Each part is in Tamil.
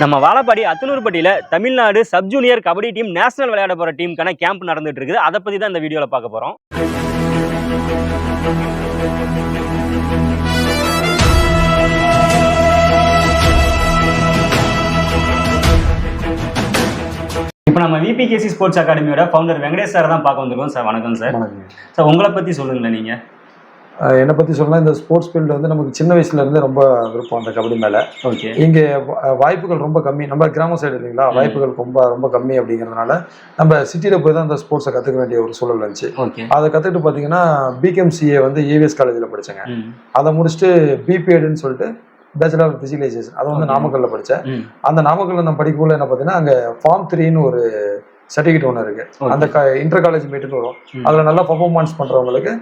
நம்ம Vazhapadi அத்தனூர்பட்டியில் Tamil Nadu sub junior kabaddi team national விளையாட போகிற டீமுக்கான கேம்ப் நடந்துட்டு இருக்குது. அதை பற்றி தான் இந்த வீடியோவில் பார்க்க போகிறோம் இப்போ நம்ம விபிகேசி ஸ்போர்ட்ஸ் அகாடமியோட ஃபவுண்டர் வெங்கடேஷ் சார் தான் பார்க்க வந்திருக்கோம். சார் வணக்கம் சார். சார் உங்களை பற்றி சொல்லுங்களேன் நீங்கள் என்னை பற்றி சொல்லலாம் இந்த ஸ்போர்ட்ஸ் ஃபீல்டு வந்து நமக்கு சின்ன வயசுல இருந்து ரொம்ப விருப்பம் அந்த கபடி மேலே. ஓகே இங்கே வாய்ப்புகள் ரொம்ப கம்மி. நம்ம கிராம சைடு இல்லைங்களா. வாய்ப்புகள் ரொம்ப ரொம்ப கம்மி அப்படிங்கிறதுனால நம்ம சிட்டியில் போய் தான் அந்த ஸ்போர்ட்ஸை கற்றுக்க வேண்டிய ஒரு சூழல் இருந்துச்சு ஓகே அதை கற்றுக்கிட்டு பார்த்தீங்கன்னா பிகம்சிஏ வந்து ஏவிஎஸ் காலேஜில் படித்தேங்க அதை முடிச்சுட்டு பிபிஎட்னு சொல்லிட்டு பேச்சுலர் ஆஃப் ஃபிசிகலைசேஷன் அதை வந்து. நாமக்கல்ல படித்தேன் அந்த நாமக்கல்ல நான் படிக்கக்குள்ள என்ன பார்த்தீங்கன்னா அங்கே ஃபார்ம் த்ரீன்னு ஒரு சர்டிஃபிகேட் ஒன்று இருக்கு. அந்த இன்டர் காலேஜ் மீட்டுன்னு வரும். அதில் நல்லா பர்ஃபார்மன்ஸ் பண்ணுறவங்களுக்கு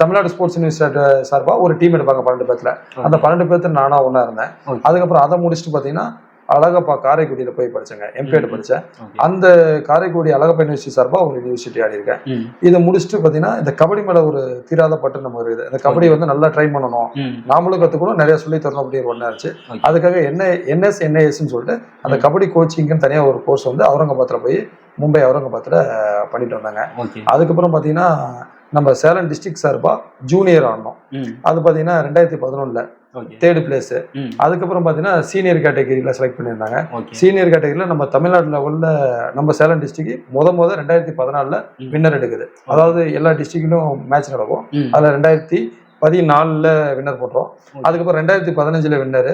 தமிழ்நாடு ஸ்போர்ட்ஸ் யூனிவர்சிட்டி சார்பாக ஒரு டீம் எடுப்பாங்க பன்னெண்டு பேர்த்தில் அந்த பன்னெண்டு பேர்த்து நானாக ஒன்றா இருந்தேன். அதுக்கப்புறம் அதை முடிச்சுட்டு பார்த்தீங்கன்னா அழகப்பா காரைக்குடியில் போய் படித்தேங்க எம்பேடு ம். படித்தேன் அந்த காரைக்குடி அழகப்பா யூனிவர்சிட்டி சார்பாக ஒரு யூனிவர்சிட்டி ஆடி இருக்கேன் இதை முடிச்சுட்டு பார்த்தீங்கன்னா இந்த கபடி மேலே ஒரு தீராத பட்டு நம்ம இருக்குது. இந்த கபடி வந்து நல்லா ட்ரை பண்ணணும். நாமளும் கற்றுக்கணும் நிறைய சொல்லி தரணும் அப்படின்னு ஒன்றா இருந்துச்சு. அதுக்காக என்ன என்எஸ் என்ஐஎஸ்ன்னு சொல்லிட்டு அந்த. கபடி கோச்சிங்னு தனியாக ஒரு கோர்ஸ் வந்து அவுரங்காபாத்தில் போய் மும்பை அவுரங்காபாத்தில் பண்ணிட்டு வந்தாங்க. அதுக்கப்புறம் பார்த்தீங்கன்னா நம்ம சேலம் டிஸ்ட்ரிக்ட் சார்பாக ஜூனியர் ஆடணும் ம். அது பார்த்தீங்கன்னா ரெண்டாயிரத்தி பதினொன்றில் தேர்டு பிளேஸு அதுக்கப்புறம் பார்த்தீங்கன்னா சீனியர் கேட்டகரியில் செலக்ட் பண்ணியிருந்தாங்க. சீனியர் கேட்டகரியில் நம்ம தமிழ்நாடு லெவலில் நம்ம சேலம் டிஸ்ட்ரிக்ட் முத முத ரெண்டாயிரத்தி பதினாலில். வின்னர் எடுக்குது. அதாவது எல்லா டிஸ்ட்ரிக்ட்லையும் மேட்ச் நடக்கும். அதில் ரெண்டாயிரத்தி பதினாலில் வின்னர் போட்டோம். அதுக்கப்புறம் ரெண்டாயிரத்தி பதினஞ்சில் வின்னர்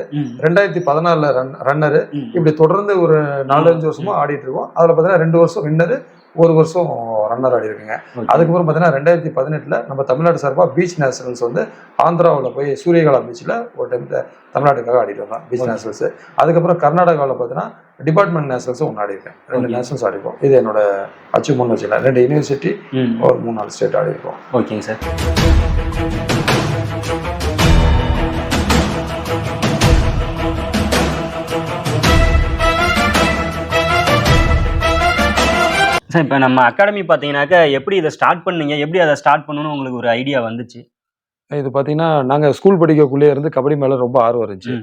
ரெண்டாயிரத்தி பதினாலில் ரன் ரன்னரு இப்படி தொடர்ந்து ஒரு நாலஞ்சு வருஷமா ஆடிட்டு இருக்கோம். அதில் பார்த்தீங்கன்னா ரெண்டு வருஷம் வின்னரு ஒரு வருஷம் ரன்னர் ஆடி இருக்குங்க. அதுக்கப்புறம் பார்த்தீங்கன்னா ரெண்டாயிரத்தி பதினெட்டில் நம்ம தமிழ்நாடு சார்பாக பீச் நேஷனல்ஸ் வந்து ஆந்திராவில் போய் சூரியகலா பீச்சில் ஒரு டைம் தமிழ்நாட்டுக்காக ஆடிட்டு வந்தோம் பீச். நேஷனல்ஸ் அதுக்கப்புறம் கர்நாடகாவில் பார்த்தீங்கன்னா டிபார்ட்மெண்ட் நேஷனல்ஸும் ஒன்று ஆடிருக்கேன். ரெண்டு. நேஷனல்ஸ் ஆடிருக்கோம். இது என்னோட அச்சீவ்மெண்ட் வச்சுக்கலாம் ரெண்டு யூனிவர்சிட்டி ஒரு மூணு நாலு ஸ்டேட் ஆடிருக்கோம். ஓகேங்க சார். சார் இப்போ நம்ம அகாடமி பார்த்தீங்கன்னாக்கா எப்படி இதை ஸ்டார்ட் பண்ணீங்க? எப்படி அதை ஸ்டார்ட் பண்ணணும்னு உங்களுக்கு ஒரு ஐடியா வந்துச்சு? இது பார்த்தீங்கன்னா நாங்கள் ஸ்கூல் படிக்கக்குள்ளே இருந்து கபடி மேலே ரொம்ப ஆர்வம் இருந்துச்சு.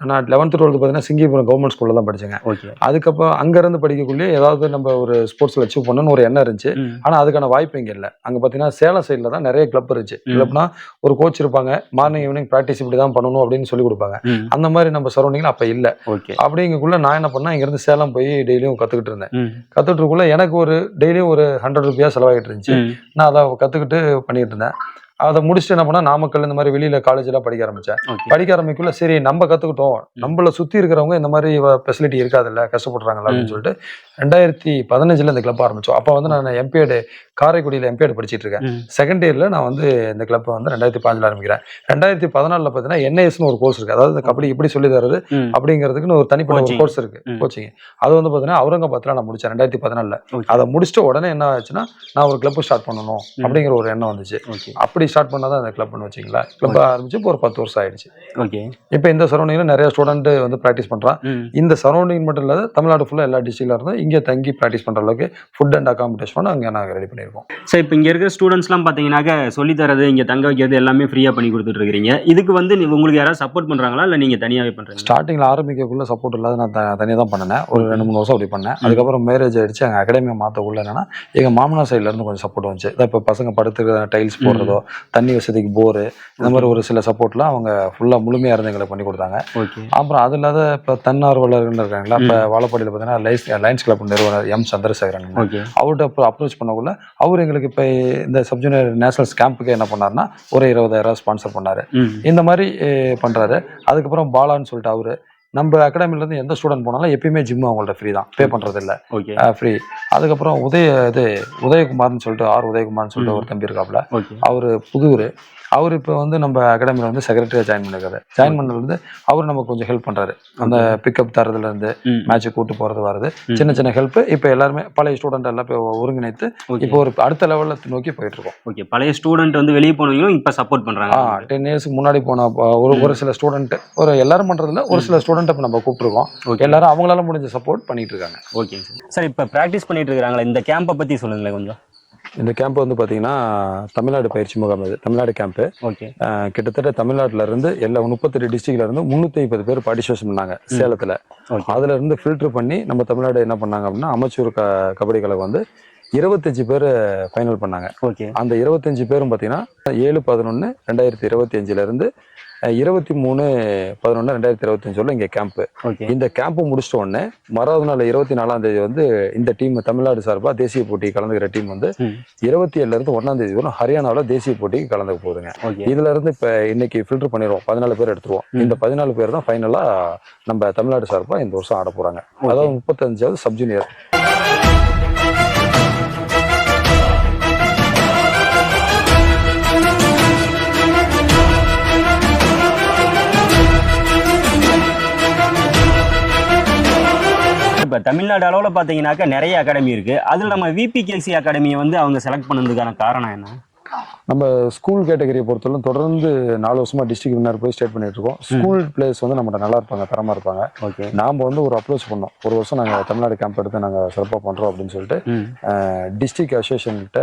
நான் லெவன்த்து டுவெல்த்து பார்த்தீங்கன்னா சிங்கிபுரம் கவர்மெண்ட் ஸ்கூலில் தான் படிச்சேங்க. ஓகே. அதுக்கப்புறம் அங்கேருந்து படிக்கக்குள்ளேயே ஏதாவது நம்ம ஒரு ஸ்போர்ட்ஸில் அச்சீவ் பண்ணணும்னு ஒரு எண்ணம் இருந்துச்சு. ஆனால் அதுக்கான வாய்ப்பு இங்கே இல்லை. அங்கே பார்த்தீங்கன்னா சேலம் சைடில் தான் நிறைய கிளப் இருந்துச்சு. கிளப்னா ஒரு கோச் இருப்பாங்க. மார்னிங் ஈவினிங் ப்ராக்டிஸ் இப்படி தான் பண்ணணும் அப்படின்னு சொல்லி கொடுப்பாங்க. அந்த மாதிரி நம்ம சரௌண்டிங்கில் அப்போ இல்லை. ஓகே. அப்படிங்கக்குள்ள நான் என்ன பண்ணேன் இங்கேருந்து சேலம் போய் டெய்லியும் கற்றுக்கிட்டு இருந்தேன். இருக்கக்குள்ள எனக்கு ஒரு டெய்லியும் ஒரு ஹண்ட்ரட் ருபியா செலவாகிட்டு இருந்துச்சு. நான் அதை கற்றுக்கிட்டு பண்ணிட்டு இருந்தேன். அதை முடிச்சுட்டு என்ன பண்ணா நாமக்கல் இந்த மாதிரி வெளியில காலேஜ்லாம் படிக்க ஆரம்பிச்சேன். படிக்க ஆரம்பிக்குள்ள சரி நம்ம கத்துக்கிட்டோம். நம்மள சுத்தி இருக்கிறவங்க இந்த மாதிரி ஃபெசிலிட்டி இருக்காதுல்ல கஷ்டப்படுறாங்கல்ல அப்படின்னு. சொல்லிட்டு ரெண்டாயிரத்தி பதினஞ்சுல இந்த கிளப் ஆரம்பிச்சோம். அப்போ வந்து நான் எம்பிஎட் காரைக்குடியில் எம்பிஎட் படிச்சிட்டு இருக்கேன். செகண்ட் இயர்ல நான் வந்து இந்த கிளப்பை வந்து ரெண்டாயிரத்தி பதினஞ்சுல ஆரம்பிக்கிறேன். ரெண்டாயிரத்தி பதினாலில் பார்த்தீங்கன்னா என்ஐஎஸ்னு ஒரு கோர்ஸ் இருக்கு. அதாவது இந்த கபடி எப்படி சொல்லி தரது அப்படிங்கிறதுக்குன்னு ஒரு தனிப்பட்ட ஒரு. கோர்ஸ் இருக்கு. கோச்சிங் அது வந்து பார்த்தீங்கன்னா அவுரங்காபாத்தில் நான் முடிச்சேன் ரெண்டாயிரத்தி பதினாலில். அதை முடிச்சுட்டு உடனே என்ன ஆச்சுன்னா நான் ஒரு கிளப் ஸ்டார்ட் பண்ணணும். அப்படிங்கிற ஒரு எண்ணம் வந்துச்சு. ஓகே. அப்படி ஸ்டார்ட் பண்ணாதான் அந்த கிளப்னு வச்சிங்களா கிளப் ஆரம்பிச்சு இப்போ ஒரு பத்து வருஷம் ஆயிடுச்சு. ஓகே இப்போ இந்த சரௌண்டிங்கில் நிறைய ஸ்டூடெண்ட் வந்து ப்ராக்டிஸ் பண்ணுறான் இந்த சரௌண்டிங் மட்டும் இல்லாத தமிழ்நாடு ஃபுல்லாக எல்லா டிஸ்ட்ரிக்ட்ல இருந்தும் இங்கே தங்கி ப்ராக்டிஸ் பண்ணுற அளவுக்கு ஃபுட் அண்ட் அகாமடேஷன் அங்கே நாங்கள் ரெடி பண்ணியிருக்கோம் சார் இப்போ இங்கே இருக்கிற ஸ்டூடெண்ட்ஸ்லாம் பார்த்தீங்கன்னாக்கா சொல்லி தரது இங்கே தங்க வைக்கிறது எல்லாமே ஃப்ரீயாக பண்ணி கொடுத்துட்டு இருக்கிறீங்க. இதுக்கு வந்து உங்களுக்கு யாராவது சப்போர்ட் பண்ணுறாங்களா இல்லை நீங்கள் தனியாகவே பண்ணுறீங்க ஸ்டார்டிங்கில் ஆரம்பிக்கக்குள்ள சப்போர்ட் இல்லாத நான் தனியாக தான் பண்ணினேன். ஒரு ரெண்டு மூணு வருஷம் அப்படி பண்ணேன். அதுக்கப்புறம் மேரேஜ் ஆயிடுச்சு. எங்கள் அகாடமியை மாற்றக்குள்ள என்னன்னா எங்கள் மாமனார் இருந்து கொஞ்சம் சப்போர்ட் வந்துச்சு. இப்போ பசங்க படுத்துக்கிற டைல்ஸ் போடுறதோ தண்ணி வசதிக்கு போரு இந்த மாதிரி ஒரு சில சப்போர்ட்லாம் அவங்க ஃபுல்லாக முழுமையாக இருந்து எங்களுக்கு பண்ணி கொடுத்தாங்க. ஓகே அப்புறம் அது இல்லாத இப்போ தன்னார்வலர்கள் இருக்காங்களா இப்போ வாழப்பாடியில் பார்த்தீங்கன்னா லைன்ஸ் லைன்ஸ் கிளப் நிறுவனர் எம் சந்திரசேகரன். அவர்கிட்ட அப்போ அப்ரோச் பண்ணக்குள்ள அவர் எங்களுக்கு இப்போ இந்த சப்ஜூனியர் நேஷனல்ஸ் கேம்புக்கு என்ன பண்ணாருன்னா ஒரு இருபதாயிரம் ஸ்பான்சர் பண்ணாரு. இந்த மாதிரி அஹ், பண்றாரு. அதுக்கப்புறம் பாலான்னு சொல்லிட்டு அவரு நம்ம அகாடமில இருந்து எந்த ஸ்டூடெண்ட் போனாலும் எப்பயுமே ஜிம் அவங்கள்ட்ட ஃப்ரீ தான். பே பண்றது இல்ல ஓகே ஃப்ரீ அதுக்கப்புறம் உதய இது உதயகுமார்னு சொல்லிட்டு ஆர் உதயகுமார்னு சொல்லிட்டு ஒரு தம்பி இருக்காப்ல அவர் புதூர். அவர் இப்போ வந்து நம்ம அகாடமியில் வந்து செக்ரட்டரியாக ஜாயின் பண்ணிருக்காரு. ஜாயின் பண்ணதுலேருந்து அவர் நமக்கு கொஞ்சம் ஹெல்ப் பண்ணுறாரு அந்த பிக்கப் தரதுல இருந்து ம். மேட்ச்சு கூட்டு போகிறது வருது. ம். சின்ன சின்ன ஹெல்ப் இப்போ எல்லாருமே பழைய ஸ்டூடெண்ட் எல்லாம் இப்போ ஒருங்கிணைத்து இப்போ ஒரு அடுத்த லெவலில் நோக்கி போயிட்டு இருக்கோம். ஓகே. பழைய ஸ்டூடெண்ட் வந்து வெளியே போனவங்களும் இப்போ சப்போர்ட் பண்ணுறாங்க டென் இயர்ஸ்க்கு முன்னாடி போன ஒரு ஒரு சில ஸ்டூடெண்ட் ஒரு எல்லாரும் பண்றதுல ஒரு சில ஸ்டூடெண்ட் இப்போ நம்ம கூப்பிட்டுருக்கோம். ஓகே. எல்லாரும் அவங்களால முடிஞ்ச சப்போர்ட் பண்ணிட்டு இருக்காங்க. ஓகே. சார் சார் இப்போ ப்ராக்டிஸ் பண்ணிட்டு இருக்கிறாங்களா இந்த கேம்பை பற்றி சொல்லுங்களேன் கொஞ்சம். இந்த கேம்ப் வந்து பார்த்தீங்கன்னா தமிழ்நாடு பயிற்சி முகாம் இது. Tamil Nadu camp okay. கிட்டத்தட்ட தமிழ்நாட்டுல இருந்து எல்லா முப்பத்தெட்டு டிஸ்ட்ரிக்ட்ல இருந்து முந்நூற்றி ஐம்பது பேர் பார்ட்டிசிபேஷன் பண்ணாங்க சேலத்தில். அதுல இருந்து ஃபில்டர் பண்ணி நம்ம தமிழ்நாடு என்ன பண்ணாங்க அப்படின்னா அமைச்சூர் க கபடி கழகம் வந்து இருபத்தஞ்சு பேர் ஃபைனல் பண்ணாங்க. ஓகே. அந்த இருபத்தஞ்சு பேரும் பார்த்தீங்கன்னா ஏழு பதினொன்று ரெண்டாயிரத்தி இருபத்தி அஞ்சுல இருந்து அஹ், இருபத்தி மூணு பதினொன்று ரெண்டாயிரத்தி இருபத்தஞ்சு வரல இங்கே கேம்ப்பு இந்த கேம்ப் முடிச்சிட்ட உடனே மறாவது நாள் இருபத்தி நாலாம் தேதி வந்து இந்த டீம் தமிழ்நாடு சார்பாக தேசிய போட்டி கலந்துக்கிற டீம் வந்து. இருபத்தி ஏழுல இருந்து ஒன்னாம் தேதி வரும் ஹரியானாவில் தேசிய போட்டிக்கு கலந்துக்க போகுதுங்க. இதுல இருந்து இப்ப இன்னைக்கு ஃபில்டர் பண்ணிடுவோம். பதினாலு பேர் எடுத்துருவோம். இந்த பதினாலு பேர் தான் ஃபைனலா நம்ம தமிழ்நாடு சார்பா இந்த வருஷம் ஆட போறாங்க. அதாவது முப்பத்தஞ்சாவது சப் இப்போ தமிழ்நாடு அளவில் பார்த்தீங்கன்னாக்கா நிறைய அகாடமி இருக்கு. அதில் நம்ம விபிகேசி அகாடமியை வந்து அவங்க செலக்ட் பண்ணதுக்கான காரணம் என்ன? நம்ம ஸ்கூல் கேட்டகரியை பொறுத்தவரை தொடர்ந்து நாலு வருஷமா டிஸ்ட்ரிக்ட் வின்னர் போய் ஸ்டேட் பண்ணிட்டு இருக்கோம். ஸ்கூல் பிளேயர்ஸ் வந்து நம்மகிட்ட நல்லா இருப்பாங்க தரமா இருப்பாங்க. ஓகே. நாம வந்து ஒரு அப்ரோச் பண்ணோம். ஒரு வருஷம் நாங்க தமிழ்நாடு கேம்ப் எடுத்து நாங்க சிறப்பா பண்றோம் அப்படின்னு சொல்லிட்டு டிஸ்ட்ரிக்ட் அசோசியேஷன்கிட்ட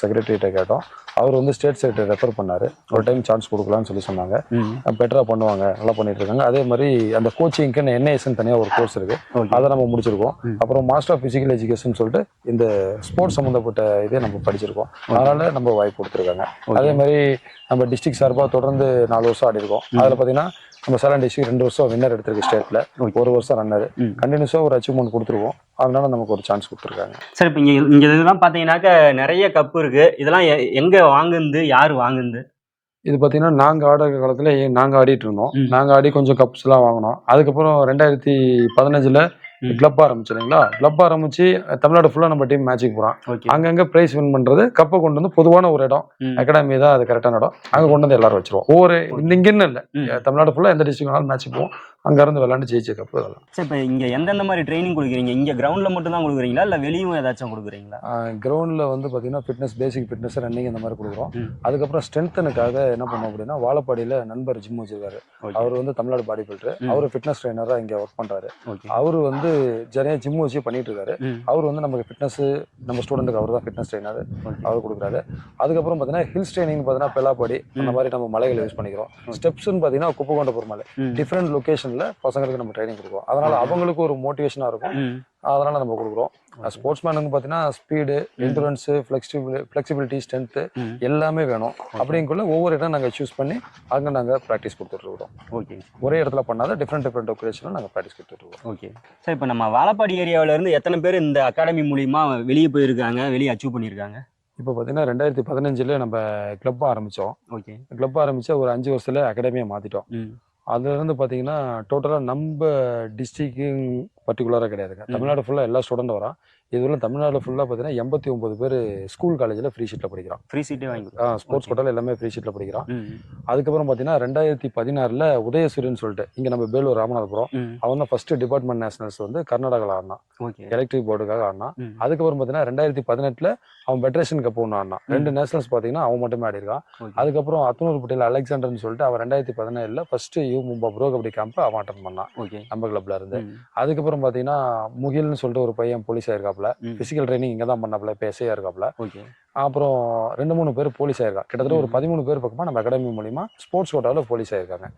செக்ரட்டரிகிட்ட கேட்டோம். அவர் வந்து ஸ்டேட் செக்ரட்டரி ரெஃபர் பண்ணாரு. ஒரு டைம் சான்ஸ் கொடுக்கலாம்னு சொல்லி சொன்னாங்க. பெட்டரா பண்ணுவாங்க நல்லா பண்ணிட்டு இருக்காங்க. அதே மாதிரி அந்த கோச்சிங்க்கு என்ஐஎஸ்ன்னு தனியா ஒரு கோர்ஸ் இருக்கு. அதை நம்ம முடிச்சிருக்கோம். அப்புறம் மாஸ்டர் ஆஃப் பிசிக்கல் எஜுகேஷன் சொல்லிட்டு இந்த ஸ்போர்ட்ஸ் சம்மந்தப்பட்ட இதே நம்ம படிச்சிருக்கோம். அதனால நம்ம வாய்ப்பு கொடுத்துருக்காங்க. அதே மாதிரி நம்ம டிஸ்ட்ரிக்ட் சார்பாக தொடர்ந்து நாலு வருஷம் ஆடி இருக்கோம் அதில் பார்த்தீங்கன்னா நம்ம சேலம் டிஸ்ட்ரிக்ட் ரெண்டு வருஷம் வின்னர் எடுத்திருக்கு ஸ்டேட்ல. ஒரு வருஷம் ரன்னர். கண்டினியூஸாக ஒரு அச்சீவ்மெண்ட் கொடுத்துருக்கோம். அதனால நமக்கு ஒரு சான்ஸ் கொடுத்துருக்காங்க. சரி இப்போ இங்கே இங்கே இதெல்லாம் பார்த்தீங்கன்னாக்கா நிறைய கப்பு இருக்கு. இதெல்லாம் எங்க வாங்குந்து யார் வாங்குந்து இது பார்த்தீங்கன்னா நாங்கள் ஆடுற காலத்தில் நாங்கள் ஆடிட்டு இருந்தோம். நாங்கள் ஆடி கொஞ்சம் கப்ஸ்லாம் வாங்கினோம். அதுக்கப்புறம் ரெண்டாயிரத்தி பதினஞ்சில். கிளப் ஆரம்பிச்சு இல்லைங்களா? கிளப் ஆரம்பிச்சு தமிழ்நாடு ஃபுல்லாக நம்ம டீம் மேட்சுக்கு போகிறோம் ஓகே. அங்கங்க பிரைஸ் வின் பண்றது கப்பை கொண்டு வந்து பொதுவான ஒரு இடம். அகாடமி தான் அது கரெக்டான இடம். அங்க கொண்டு வந்து எல்லாரும் வச்சிருவோம். ஒவ்வொரு இந்த இங்கன்னு இல்ல. தமிழ்நாடு ஃபுல்லா எந்த டிஸ்ட்ரிக்ட் வேணாலும் மேட்ச் போவோம். அங்க இருந்து விளையாண்டு ஜெயிச்ச கப்பு அதெல்லாம் சரி இப்போ இங்கே எந்தெந்த மாதிரி ட்ரைனிங் கொடுக்குறீங்க? இங்கே கிரவுண்டில் மட்டும் தான் கொடுக்குறீங்களா? இல்லை வெளியும் ஏதாச்சும் கொடுக்குறீங்களா? கிரவுண்ட்ல வந்து பாத்தீங்கன்னா ஃபிட்னஸ் பேசிக் ஃபிட்னஸ் ரன்னிங் இந்த மாதிரி கொடுக்குறோம். அதுக்கப்புறம் ஸ்ட்ரென்த்தனுக்காக என்ன பண்ணோம் அப்படின்னா வாழப்பாடியில நண்பர் ஜிம் வச்சிருக்காரு. அவர் வந்து தமிழ்நாடு பாடி பில்டர். அவர் ஃபிட்னஸ் ட்ரைனரா இங்க ஒர்க் பண்றாரு. அவர் வந்து ஜெனையா ஜிம் வச்சு பண்ணிட்டு இருக்காரு அவர் வந்து நமக்கு ஃபிட்னஸ் நம்ம ஸ்டூடெண்ட்டுக்கு அவர் தான் ஃபிட்னஸ் ட்ரைனர் அவர் கொடுக்குறாரு. அதுக்கப்புறம் பார்த்தீங்கன்னா ஹில்ஸ் ட்ரைனிங் பார்த்தீங்கன்னா பெல்லாப்பாடி அந்த. மாதிரி நம்ம மலைகளை யூஸ் பண்ணிக்கிறோம். ஸ்டெப்ஸ்னு பார்த்தீங்கன்னா குப்பகொண்டபுரம் மலை டிஃப்ரெண்ட் லொகேஷன்ல பசங்களுக்கு நம்ம ட்ரைனிங் கொடுக்குறோம். அதனால. அவங்களுக்கு ஒரு மோட்டிவேஷனா இருக்கும். அதனால நம்ம கொடுக்குறோம். ஸ்போர்ட்ஸ் மேனுக்கு பார்த்தீங்கன்னா speed endurance flexible flexibility strength எல்லாமே வேணும். அப்படிங்குள்ள ஒவ்வொரு இடம் நாங்கள் சூஸ் பண்ணி அங்கே நாங்கள் ப்ராக்டிஸ் கொடுத்துட்டு இருக்கிறோம். ஓகே. ஒரே இடத்துல பண்ணாத டிஃப்ரெண்ட் டிஃப்ரெண்ட் ஒகேஷனில் நாங்கள் ப்ராக்டிஸ் கொடுத்துட்டு இருக்கோம் ஓகே. சார் இப்போ நம்ம வாழப்பாடி ஏரியாவுல இருந்து எத்தனை பேர் இந்த அகாடமி மூலியமா வெளியே போயிருக்காங்க வெளியே அச்சீவ் பண்ணியிருக்காங்க? இப்போ பார்த்தீங்கன்னா ரெண்டாயிரத்தி பதினஞ்சில் நம்ம கிளப் ஆரம்பித்தோம் ஓகே. கிளப் ஆரம்பிச்சு ஒரு அஞ்சு வருஷத்துல அகாடமியை மாற்றிட்டோம் ம் அதுல இருந்து பாத்தீங்கன்னா டோட்டலா நம்ம டிஸ்ட்ரிக்ட் பர்டிகுலரா கிடையாதுங்க. தமிழ்நாடு ஃபுல்லா எல்லா ஸ்டூடெண்ட் வரா இதுல தமிழ்நாடு ஃபுல்லா பாத்தீங்கன்னா எண்பத்தி ஒன்பது பேர் ஸ்கூல் காலேஜ்ல ஃப்ரீ ஷீட்ல படிக்கிறான். ஃப்ரீ சீட்டே வாங்கி. ஸ்போர்ட்ஸ். கோட்டால எல்லாமே ஃப்ரீ ஷீட்ல படிக்கிறான். அதுக்கப்புறம் பாத்தீங்கன்னா ரெண்டாயிரத்தி பதினாறுல உதயசூரியன் சொல்லிட்டு இங்க நம்ம வேலூர் ராமநாதபுரம் அவன் தான் ஃபர்ஸ்ட் டிபார்ட்மெண்ட் நேஷனல்ஸ் வந்து கர்நாடகாவில் ஆடினான். எலக்ட்ரிக் போர்டுக்காக ஆடினான். அதுக்கப்புறம் பாத்தீங்கன்னா ரெண்டாயிரத்தி பதினெட்டுல அவன் பெட்ரேஷன் கப் ஒன்று ஆடினான். ரெண்டு நேஷனல்ஸ் பாத்தீங்கன்னா அவன் மட்டுமே ஆடி இருக்கான் ஓகே அதுக்கப்புறம் அத்தனூர் பட்டியல் அலெக்சாண்டர்னு சொல்லிட்டு அவன் ரெண்டாயிரத்தி பதினேழுல first U Mumba pro kabaddi camp அவன் அட்டன் பண்ணான். நம்ம கிளப்ல இருந்து. அதுக்கப்புறம் பாத்தீங்கன்னா முகில்னு சொல்லிட்டு ஒரு பையன் போலீஸ் ஆயிருக்காப்ல ம். பிசிக்கல் ட்ரைனிங் இங்க தான் பண்ணாப்ல இப்போ எஸ்ஐயா இருக்காப்ல. ஓகே. அப்புறம் ரெண்டு மூணு பேர் போலீஸ் ஆயிருக்கா கிட்டத்தட்ட ஒரு. பதிமூணு பேர் பக்கமா நம்ம அகாடமி மூலியமா ஸ்போர்ட்ஸ் கோட்டாவில் போலீஸ் ஆயிருக்காங்க.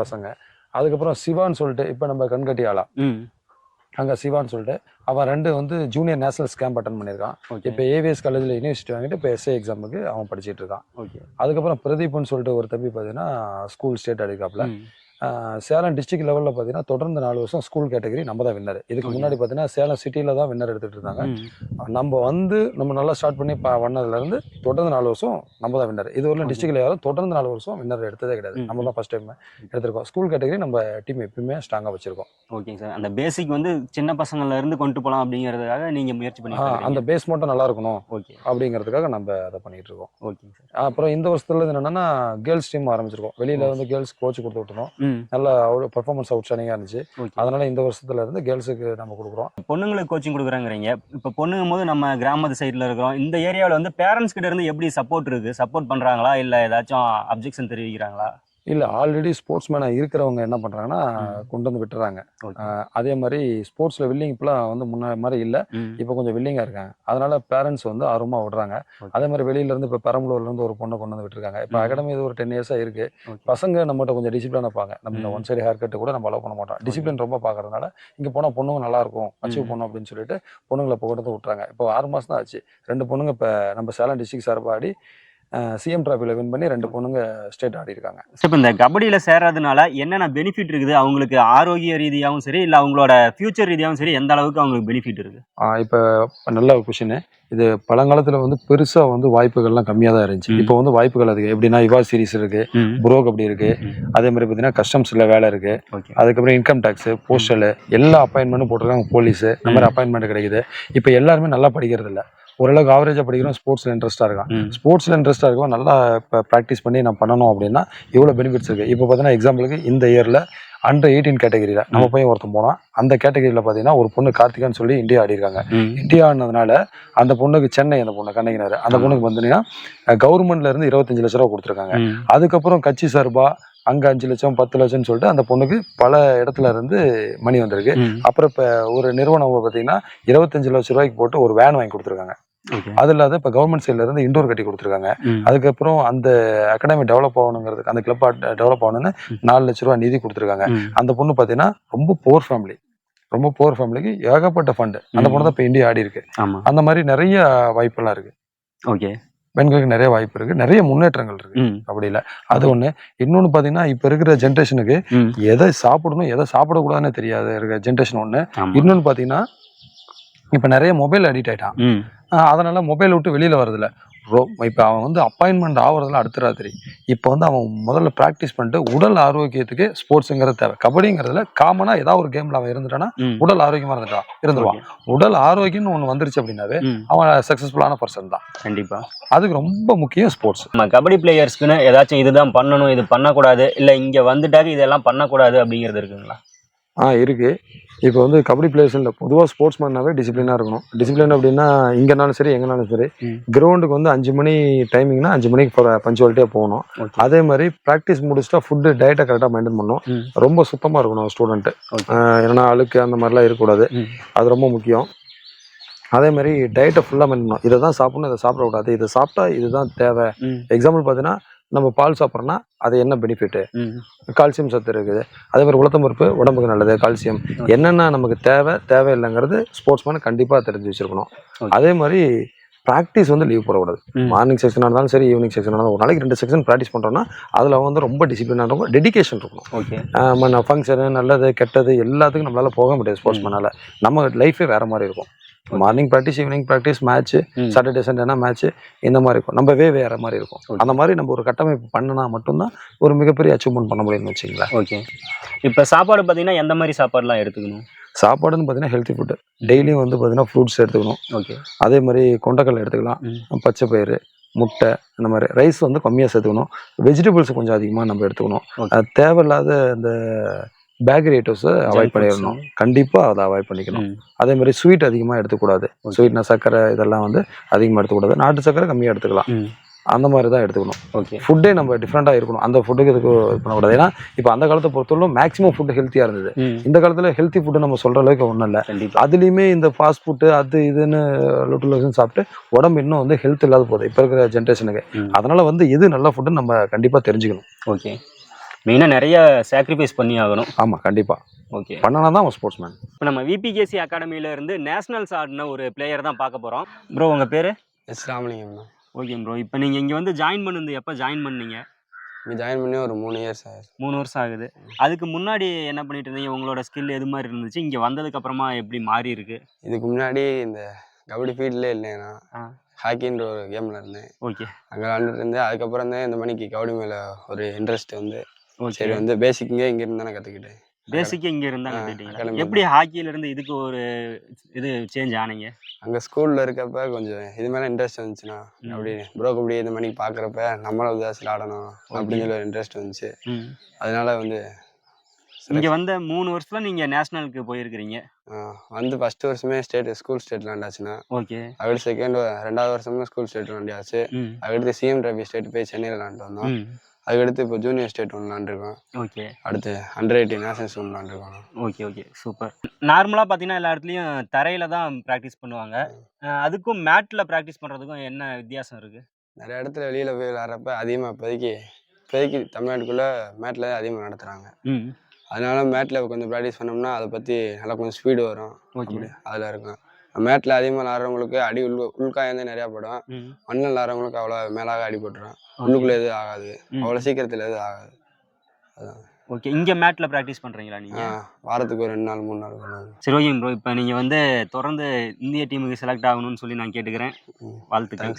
பசங்க. அதுக்கப்புறம் சிவான்னு சொல்லிட்டு இப்போ நம்ம கண்கட்டி ஆளா? அங்க சிவான்னு சொல்லிட்டு அவன் ரெண்டு வந்து ஜூனியர் நேஷனல் கேம்ப் அட்டன் பண்ணியிருக்கான். ஓகே. இப்போ ஏவிஎஸ் காலேஜில் யூனிவர்சிட்டி வாங்கிட்டு இப்போ எஸ்ஐ எக்ஸாமுக்கு அவன் படிச்சிட்டு இருக்கான். ஓகே. அதுக்கப்புறம் பிரதீப்னு சொல்லிட்டு ஒரு தம்பி பார்த்தீங்கன்னா ஸ்கூல் ஸ்டேட் ஆஹ் சேலம் டிஸ்ட்ரிக்ட் லெவலில் பார்த்தீங்கன்னா தொடர்ந்து நாலு வருஷம் ஸ்கூல் கேட்டகரி நம்ம தான் வின்னர் இதுக்கு. முன்னாடி பார்த்தீங்கன்னா சேலம் சிட்டியில் தான் வின்னர் எடுத்துட்டு இருந்தாங்க. நம்ம வந்து நம்ம நல்லா ஸ்டார்ட் பண்ணி ப- பண்ணதுலேருந்து தொடர்ந்து நாலு வருஷம் நம்ம தான் வின்னர் இது வரலாம் Okay. டிஸ்ட்ரிக்ட்ல யாரும் தொடர்ந்து நாலு வருஷம் வின்னர் எடுத்ததே கிடையாது. நம்ம தான் ஃபர்ஸ்ட் டைம் எடுத்திருக்கோம். ஸ்கூல் கேட்டகரி நம்ம டீம் எப்பயுமே ஸ்ட்ராங்காக வச்சிருக்கோம். ஓகேங்க சார். அந்த பேசிக் வந்து சின்ன பசங்கள்ல இருந்து கொண்டு போகலாம் அப்படிங்கிறதுக்காக நீங்க முயற்சி ஆஹ் அந்த பண்ணி பேஸ் மட்டும் நல்லா இருக்கணும் ஓகே. அப்படிங்கிறதுக்காக நம்ம அதை பண்ணிட்டு இருக்கோம். ஓகேங்க சார். அப்புறம் இந்த வருஷத்துல என்னன்னா கேர்ள்ஸ் டீம் ஆரம்பிச்சிருக்கோம். வெளியில வந்து கேர்ள்ஸ் கோச் கொடுத்து விட்டணும் நல்ல பர்ஃபார்மன்ஸ் அவுட்ஸ்டாண்டிங்காக இருந்துச்சு. ஓகே அதனால இந்த வருஷத்துல இருந்து கேர்ள்ஸுக்கு நம்ம கொடுக்குறோம். பொண்ணுங்களுக்கு கோச்சிங் கொடுக்குறாங்கிறீங்க. இப்போ பொண்ணுங்கும் போது நம்ம கிராமத்து சைடில் இருக்கிறோம். இந்த ஏரியாவில் வந்து பேரண்ட்ஸ் கிட்ட இருந்து எப்படி சப்போர்ட் இருக்கு? சப்போர்ட் பண்றாங்களா? இல்லை ஏதாச்சும் அப்ஜெக்ஷன் தெரிவிக்கிறாங்களா? இல்ல ஆல்ரெடி ஸ்போர்ட்ஸ் மேனா இருக்கிறவங்க என்ன பண்றாங்கன்னா ம். கொண்டு வந்து விட்டுறாங்க. அதே மாதிரி ஸ்போர்ட்ஸ்ல வில்லிங் இப்பெல்லாம் வந்து முன்ன மாதிரி இல்ல. இப்போ கொஞ்சம் வில்லிங்கா இருக்காங்க. அதனால பேரண்ட்ஸ் வந்து ஆர்வமா விடுறாங்க. அதே மாதிரி வெளியில இருந்து இப்போ பெரம்பலூர்ல இருந்து ஒரு பொண்ணை கொண்டு வந்து விட்டுருக்காங்க. இப்போ. அகாடமி இது ஒரு டென் இயர்ஸா இருக்கு. ஓகே. பசங்க நம்மகிட்ட கொஞ்சம் டிசிப்ளினா பார்க்க நம்ம இந்த. ஒன் சைடு ஹேர் கட் கூட நம்ம அலோவ் பண்ண மாட்டோம். டிசிப்ளின் ரொம்ப பார்க்கறதுனால இங்க போனா பொண்ணுங்க நல்லா இருக்கும் அச்சீவ். பண்ணும் அப்படின்னு சொல்லிட்டு பொண்ணுங்களை இப்போ கொண்டு வந்து விட்டுறாங்க. இப்போ ஆறு மாசம் தான் ஆச்சு. ரெண்டு பொண்ணுங்க இப்போ நம்ம சேலம் டிஸ்ட்ரிக்ட் சார்பாக ஆடி சிஎம் டிராஃபில வின் பண்ணி ரெண்டு பொண்ணுங்க ஸ்டேட் ஆடி இருக்காங்க இப்போ இந்த கபடியில சேர்றதுனால என்னென்ன பெனிஃபிட் இருக்குது? அவங்களுக்கு ஆரோக்கிய ரீதியாகவும் சரி இல்லை அவங்களோட ஃபியூச்சர் ரீதியாகவும் சரி எந்த அளவுக்கு அவங்களுக்கு பெனிஃபிட் இருக்கு? ஆஹ் இப்போ நல்ல கொஷின் இது பழங்காலத்துல வந்து பெருசா வந்து வாய்ப்புகள்லாம் கம்மியாக தான் இருந்துச்சு. இப்போ வந்து வாய்ப்புகள் அதிகம். எப்படின்னா இவா சீரிஸ் இருக்கு ப்ரோ கபடி இருக்கு. அதே மாதிரி பார்த்தீங்கன்னா கஸ்டம்ஸ்ல வேலை இருக்கு. அதுக்கப்புறம் இன்கம் டேக்ஸ் போஸ்டல் எல்லா அப்பாயின்மெண்ட்டும் போட்டிருக்காங்க போலீஸ் இந்த மாதிரி அப்பாயின்மெண்ட் கிடைக்குது. இப்போ எல்லாருமே நல்லா படிக்கிறது இல்ல ஓரளவுக்கு ஆவரேஜாக படிக்கிறோம் ஸ்போர்ட்ஸ்ல இன்ட்ரெஸ்ட்டாக இருக்கான். ஸ்போர்ட்ஸ்ல இன்ட்ரெஸ்ட்டாக இருக்கவன் நல்லா இப்போ ப்ராக்டிஸ் பண்ணி நான் பண்ணணும் அப்படின்னா இவ்வளோ பெனிஃபிட்ஸ் இருக்கு? இப்போ பார்த்தீங்கன்னா எக்ஸாம்பிளுக்கு இந்த இயர்ல அண்டர் எயிட்டீன் கேட்டகரியில் நம்ம பையன் ஒருத்தன் போனான். அந்த கேட்டகரியில் பார்த்தீங்கன்னா ஒரு பொண்ணு கார்த்திகான்னு சொல்லி இந்தியா ஆடி இருக்காங்க. ம். இந்தியா ஆனதுனால அந்த பொண்ணுக்கு சென்னை அந்த பொண்ணு கண்ணகினாரு. அந்த. பொண்ணுக்கு பார்த்தீங்கன்னா கவர்மெண்ட்ல இருந்து இருபத்தஞ்சு லட்ச ரூபா கொடுத்துருக்காங்க. அதுக்கப்புறம் கட்சி சார்பா அங்க அஞ்சு லட்சம் பத்து லட்சம்னு சொல்லிட்டு அந்த பொண்ணுக்கு பல இடத்துல இருந்து மணி வந்திருக்கு. அப்புறம் இப்போ ஒரு நிறுவனம் பார்த்தீங்கன்னா இருபத்தஞ்சு லட்ச ரூபாய்க்கு போட்டு ஒரு வேன் வாங்கி கொடுத்துருக்காங்க. அது இல்லாத இப்போ கவர்மெண்ட் சைட்ல இருந்து இண்டோர் கட்டி கொடுத்துருக்காங்க. அதுக்கப்புறம் அந்த அகாடமி டெவலப் ஆகணுங்கிறதுக்கு அந்த கிளப் டெவலப் ஆகணும்னு. நாலு லட்ச ரூபா நிதி கொடுத்துருக்காங்க. அந்த பொண்ணு பார்த்தீங்கன்னா ரொம்ப போர் ஃபேமிலி ரொம்ப போர் ஃபேமிலிக்கு ஏகப்பட்ட ஃபண்டு அந்த. பொண்ணு தான் இப்போ இந்தியா ஆடி இருக்கு. அந்த மாதிரி நிறைய வாய்ப்பெல்லாம் இருக்கு. ஓகே பெண்களுக்கு நிறைய வாய்ப்பு இருக்கு. நிறைய முன்னேற்றங்கள் இருக்கு. அப்படி இல்லை. அது ஒண்ணு. இன்னொன்னு பாத்தீங்கன்னா இப்ப இருக்கிற ஜென்ரேஷனுக்கு எதை சாப்பிடணும் எதை சாப்பிடக்கூடாதுன்னு தெரியாது இருக்கிற ஜென்ரேஷன் ஒண்ணு. இன்னொன்னு பாத்தீங்கன்னா இப்ப நிறைய மொபைல் அடிக்ட் ஆயிட்டான். அதனால மொபைல் விட்டு வெளியில வரதில்ல ரோ இப்ப அவன் வந்து அப்பாயின்மெண்ட் ஆகுறதுல அடுத்த ராத்திரி. இப்போ வந்து அவன் முதல்ல ப்ராக்டிஸ் பண்ணிட்டு உடல் ஆரோக்கியத்துக்கு ஸ்போர்ட்ஸுங்கிறது தேவை. கபடிங்கிறதுல காமனா ஏதாவது ஒரு கேம்ல அவன் இருந்துட்டானா உடல் ஆரோக்கியமா இருந்துட்டான் இருந்துருவான். உடல் ஆரோக்கியம்னு ஒண்ணு வந்துருச்சு அப்படின்னாவே அவன் சக்சஸ்ஃபுல்லான பர்சன் தான். கண்டிப்பா. அதுக்கு ரொம்ப முக்கியம் ஸ்போர்ட்ஸ் நம்ம கபடி பிளேயர்ஸ்க்குன்னு ஏதாச்சும் இதுதான் பண்ணணும் இது பண்ணக்கூடாது இல்லை இங்கே வந்துட்டாக்க இதெல்லாம் பண்ணக்கூடாது அப்படிங்கிறது இருக்குங்களா? ஆ இருக்கு. இப்போ வந்து கபடி பிளேயர்ஸ் இல்லை பொதுவாக ஸ்போர்ட்ஸ் மேனாவே டிசிப்ளினாக இருக்கணும். டிசிப்ளின் அப்படின்னா இங்கேனாலும் சரி எங்கேனாலும் சரி. கிரவுண்டுக்கு வந்து அஞ்சு மணி டைமிங்னா அஞ்சு மணிக்கு பஞ்சுவாலிட்டியாக போகணும். அதே மாதிரி ப்ராக்டிஸ் முடிச்சுட்டா ஃபுட்டு டயட்டை கரெக்டாக மெயின்டைன் பண்ணணும். ரொம்ப சுத்தமாக இருக்கணும் ஸ்டூடெண்ட்டு ஏன்னா அழுக்கு அந்த மாதிரிலாம் இருக்கக்கூடாது. அது ரொம்ப முக்கியம். அதே மாதிரி டயட்டை ஃபுல்லாக மெயின்டைன் பண்ணணும். இதை தான் சாப்பிடணும் இதை சாப்பிடக்கூடாது. இதை சாப்பிட்டா இதுதான் தேவை. எக்ஸாம்பிள் பார்த்தீங்கன்னா நம்ம பால் சாப்பிட்றோன்னா அது என்ன பெனிஃபிட்டு கால்சியம் சத்து இருக்குது. அதே மாதிரி உளுத்தம் பருப்பு உடம்புக்கு நல்லது கால்சியம் என்னென்ன நமக்கு தேவை தேவையில்லைங்கிறது ஸ்போர்ட்ஸ்மேன் கண்டிப்பாக தெரிஞ்சு வச்சிருக்கணும். அதே மாதிரி ப்ராக்டிஸ் வந்து லீவ் போடக்கூடாது. மார்னிங் செக்ஷனாக இருந்தாலும் சரி ஈவினிங் செக்ஷனாக இருந்தாலும் ஒரு நாளைக்கு ரெண்டு செக்ஷன் ப்ராக்டிஸ் பண்ணுறோம்னா அதில் வந்து ரொம்ப டிசிப்ளினாக இருக்கும் டெடிகேஷன் இருக்கணும். ஓகே. ஃபங்க்ஷனு நல்லது கெட்டது எல்லாத்துக்கும் நம்மளால போக முடியாது ஸ்போர்ட்ஸ் மேனால நம்ம லைஃபே வேற மாதிரி இருக்கும். Morning practice evening practice match ம். சாட்டர்டே சண்டேனா மேட்ச் இந்த மாதிரி இருக்கும். நம்ம வே வேற மாதிரி இருக்கும். அந்த மாதிரி நம்ம ஒரு கட்டமைப்பு பண்ணினா மட்டும்தான் ஒரு மிகப்பெரிய அச்சீவ்மெண்ட் பண்ண முடியும்னு வச்சுங்களேன் ஓகே இப்போ சாப்பாடு பார்த்தீங்கன்னா எந்த மாதிரி சாப்பாடுலாம் எடுத்துக்கணும்? சாப்பாடுன்னு பார்த்தீங்கன்னா ஹெல்த்தி ஃபுட்டு டெய்லியும் வந்து பார்த்தீங்கன்னா ஃப்ரூட்ஸ் எடுத்துக்கணும். ஓகே அதே மாதிரி கொண்டக்கடலை எடுத்துக்கலாம். பச்சை பயிறு முட்டை இந்த மாதிரி ரைஸ் வந்து கம்மியாக சேர்த்துக்கணும். வெஜிடபிள்ஸ் கொஞ்சம் அதிகமாக நம்ம எடுத்துக்கணும். தேவையில்லாத இந்த பேக்கரி ஐட்டம்ஸை அவாய்ட். பண்ணிடணும். கண்டிப்பாக அதை அவாய்ட் பண்ணிக்கணும். அதே மாதிரி ஸ்வீட் அதிகமாக எடுத்துக்கூடாது. ஸ்வீட்னா சர்க்கரை இதெல்லாம் வந்து அதிகமாக எடுத்துக்கூடாது. நாட்டு சர்க்கரை கம்மியாக எடுத்துக்கலாம். அந்த மாதிரி தான் எடுத்துக்கணும். ஓகே ஃபுட்டே நம்ம டிஃப்ரெண்ட்டாக இருக்கணும். அந்த ஃபுட்டுக்கு இதுக்கு இது பண்ணக்கூடாது. ஏன்னா இப்போ அந்த காலத்தை பொறுத்தவரை மேக்ஸிமம் ஃபுட் ஹெல்த்தியாக இருந்தது. இந்த காலத்தில் ஹெல்த்தி ஃபுட்டு நம்ம சொல்கிற அளவுக்கு ஒன்றும் இல்லை. அதுலேயுமே இந்த ஃபாஸ்ட் ஃபுட்டு அது இதுன்னு லொட்டு லொசுன்னு சாப்பிட்டு உடம்பு இன்னும் வந்து ஹெல்த் இல்லாத போகுது. இப்போ இருக்கிற ஜென்ரேஷனுக்கு அதனால வந்து எது நல்ல ஃபுட்டுன்னு நம்ம கண்டிப்பாக தெரிஞ்சுக்கணும். ஓகே மெயினாக நிறைய சாக்ரிஃபைஸ் பண்ணி ஆகணும் ஆமாம் கண்டிப்பாக ஓகே பண்ணனா தான் அவன் ஸ்போர்ட்ஸ் மேன் இப்போ நம்ம விபிகேசி அகாடமியில இருந்து நேஷனல்ஸ் ஆடின ஒரு பிளேயர் தான் பார்க்க போகிறோம் ப்ரோ உங்கள் பேர்? எஸ் ராமலிங்கம் ஓகே ப்ரோ இப்போ நீங்கள் இங்கே வந்து ஜாயின் பண்ணது எப்போ ஜாயின் பண்ணீங்க? இங்கே ஜாயின் பண்ணி ஒரு மூணு இயர்ஸ் ஆகுது. மூணு வருஷம் ஆகுது. அதுக்கு முன்னாடி என்ன பண்ணிட்டு இருந்தீங்க? உங்களோட ஸ்கில் எது மாதிரி இருந்துச்சு? இங்கே வந்ததுக்கு அப்புறமா எப்படி மாறி இருக்கு? இதுக்கு முன்னாடி இந்த கபடி ஃபீல்ட்லேயே இல்லைண்ணா. ஹாக்கின்ற ஒரு கேமில் இருந்தேன். ஓகே அங்கே விளாண்டுட்டு இருந்தேன். அதுக்கப்புறம் தான் இந்த மணிக்கு கபடி மேலே ஒரு இன்ட்ரெஸ்ட் வந்து. சரி வந்து பேசிக்கிங்கே இங்கே இருந்து தானே கற்றுக்கிட்டேன் பேசிக்கே இங்கே இருந்தா academy எப்படி ஹாக்கியில இருந்து இதுக்கு ஒரு இது சேஞ்ச் ஆனீங்க? அங்கே ஸ்கூலில் இருக்கப்ப கொஞ்சம் இது மேலே இன்ட்ரெஸ்ட் வந்துச்சுண்ணா. அப்படி ப்ரோ கபடி இந்த மணிக்கு பார்க்குறப்ப நம்மளும் விதாசில் ஆடணும் சொல்லி ஒரு இன்ட்ரெஸ்ட் வந்துச்சு. அதனால வந்து இங்கே வந்த மூணு வருஷத்துல நீங்கள் நேஷனலுக்கு போயிருக்கிறீங்க. வந்து ஃபஸ்ட்டு வருஷமே ஸ்டேட் ஸ்கூல் ஸ்டேட் விளாண்டாச்சுண்ணா ஓகே. அடுத்து செகண்ட் ரெண்டாவது வருஷமும் ஸ்கூல் ஸ்டேட் விளாண்டியாச்சு அடுத்து சிஎம் டிராபி ஸ்டேட் போய் சென்னையில் விளாண்டு வந்தோம். அதுக்கடுத்து இப்போ ஜூனியர் ஸ்டேட் ஒன்று விளாண்டுருக்கோம். ஓகே. அடுத்து அண்டர் எயிட்டீன் நேஷனல்ஸ் ஒன்று விளாண்டுருக்கோம். Okay okay. சூப்பர் நார்மலாக பார்த்தீங்கன்னா எல்லா இடத்துலையும் தரையில் தான் ப்ராக்டிஸ் பண்ணுவாங்க. அதுக்கும் மேட்டில் ப்ராக்டிஸ் பண்ணுறதுக்கும் என்ன வித்தியாசம் இருக்குது நிறைய இடத்துல வெளியில் போய் விளாட்றப்ப அதிகமாக இப்போதைக்கு இப்போதைக்கு தமிழ்நாட்டுக்குள்ளே மேட்டில் அதிகமாக நடத்துகிறாங்க அதனால மேட்டில் கொஞ்சம் ப்ராக்டிஸ் பண்ணோம்னா அதை பற்றி நல்லா கொஞ்சம் ஸ்பீடு வரும். ஓகே. அதில் இருக்கும். மேட்டில் அதிகமாக விளாட்றவங்களுக்கு அடி உள் உள்காயம் நிறையா படும். மண்ணில் விளாட்றவங்களுக்கு அவ்வளோ மேலாக அடிபட்டுரும் உள்ளுக்குள்ளே எதுவும் ஆகாது. அவ்வளோ சீக்கிரத்தில் எதுவும் ஆகாது. ஓகே இங்கே மேட்டில் ப்ராக்டிஸ் பண்ணுறீங்களா நீங்கள் வாரத்துக்கு ஒரு ரெண்டு நாள் மூணு நாள் பண்ணுவாங்க சரி ஓகே ப்ரோ இப்போ நீங்கள் வந்து தொடர்ந்து இந்திய டீமுக்கு செலக்ட் ஆகணும்னு சொல்லி நான் கேட்டுக்கிறேன். ம். வாழ்த்துக்கள்.